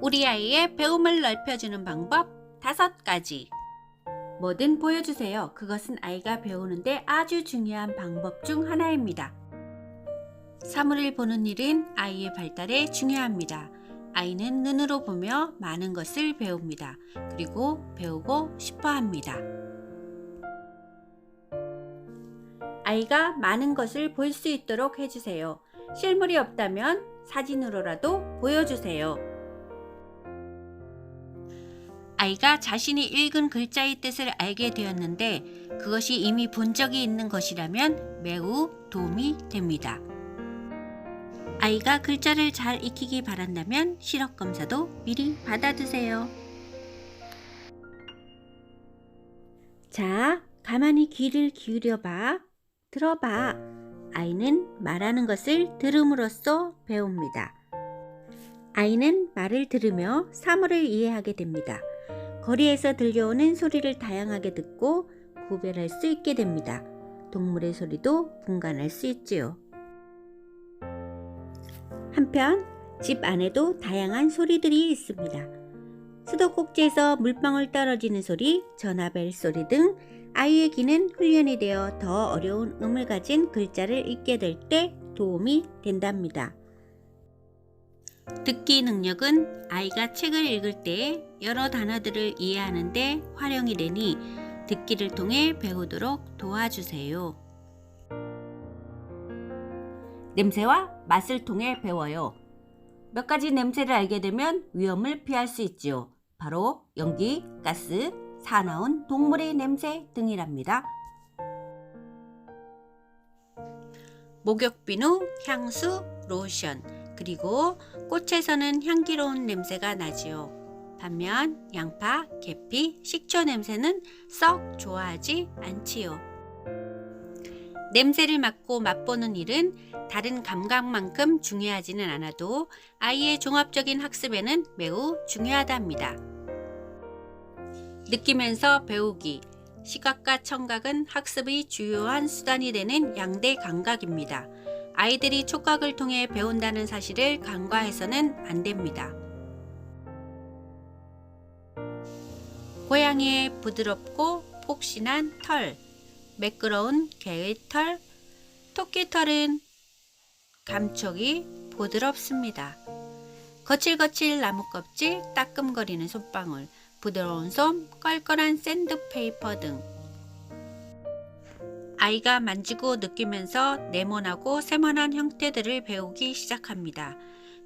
우리 아이의 배움을 넓혀주는 방법 다섯 가지. 뭐든 보여주세요. 그것은 아이가 배우는데 아주 중요한 방법 중 하나입니다. 사물을 보는 일은 아이의 발달에 중요합니다. 아이는 눈으로 보며 많은 것을 배웁니다. 그리고 배우고 싶어 합니다. 아이가 많은 것을 볼 수 있도록 해주세요. 실물이 없다면 사진으로라도 보여주세요. 아이가 자신이 읽은 글자의 뜻을 알게 되었는데 그것이 이미 본 적이 있는 것이라면 매우 도움이 됩니다. 아이가 글자를 잘 익히기 바란다면 시력 검사도 미리 받아두세요. 자, 가만히 귀를 기울여 봐. 들어봐. 아이는 말하는 것을 들음으로써 배웁니다. 아이는 말을 들으며 사물을 이해하게 됩니다. 거리에서 들려오는 소리를 다양하게 듣고 구별할 수 있게 됩니다. 동물의 소리도 분간할 수 있지요. 한편 집 안에도 다양한 소리들이 있습니다. 수도꼭지에서 물방울 떨어지는 소리, 전화벨 소리 등 아이의 귀는 훈련이 되어 더 어려운 음을 가진 글자를 읽게 될 때 도움이 된답니다. 듣기 능력은 아이가 책을 읽을 때 여러 단어들을 이해하는데 활용이 되니 듣기를 통해 배우도록 도와주세요. 냄새와 맛을 통해 배워요. 몇 가지 냄새를 알게 되면 위험을 피할 수 있지요. 바로 연기, 가스, 사나운 동물의 냄새 등이랍니다. 목욕비누, 향수, 로션, 그리고 꽃에서는 향기로운 냄새가 나지요. 반면 양파, 계피, 식초 냄새는 썩 좋아하지 않지요. 냄새를 맡고 맛보는 일은 다른 감각만큼 중요하지는 않아도 아이의 종합적인 학습에는 매우 중요하답니다. 느끼면서 배우기. 시각과 청각은 학습의 주요한 수단이 되는 양대 감각입니다. 아이들이 촉각을 통해 배운다는 사실을 간과해서는 안 됩니다. 고양이의 부드럽고 폭신한 털, 매끄러운 개의 털, 토끼 털은 감촉이 부드럽습니다. 거칠거칠 나무 껍질, 따끔거리는 손방울, 부드러운 솜, 껄껄한 샌드페이퍼 등 아이가 만지고 느끼면서 네모나고 세모난 형태들을 배우기 시작합니다.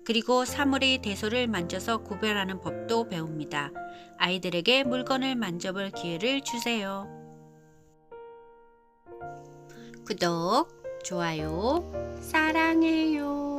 그리고 사물의 대소를 만져서 구별하는 법도 배웁니다. 아이들에게 물건을 만져볼 기회를 주세요. 구독, 좋아요, 사랑해요.